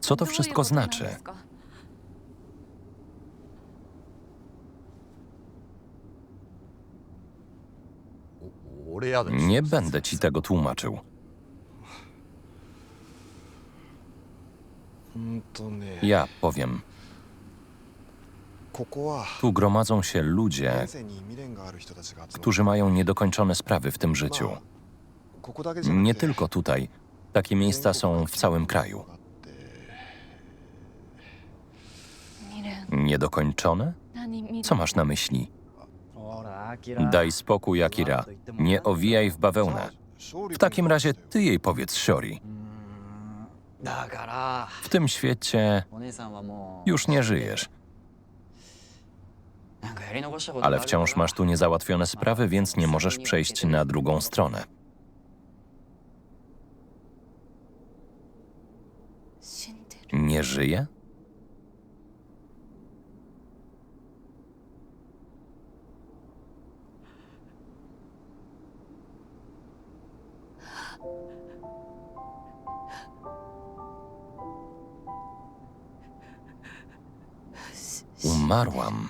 Co to wszystko znaczy? Nie będę ci tego tłumaczył. Ja powiem. Tu gromadzą się ludzie, którzy mają niedokończone sprawy w tym życiu. Nie tylko tutaj. Takie miejsca są w całym kraju. niedokończone? Co masz na myśli? Daj spokój, Akira. Nie owijaj w bawełnę. W takim razie ty jej powiedz, Shori. W tym świecie już nie żyjesz. Ale wciąż masz tu niezałatwione sprawy, więc nie możesz przejść na drugą stronę. Nie żyje? Umarłam.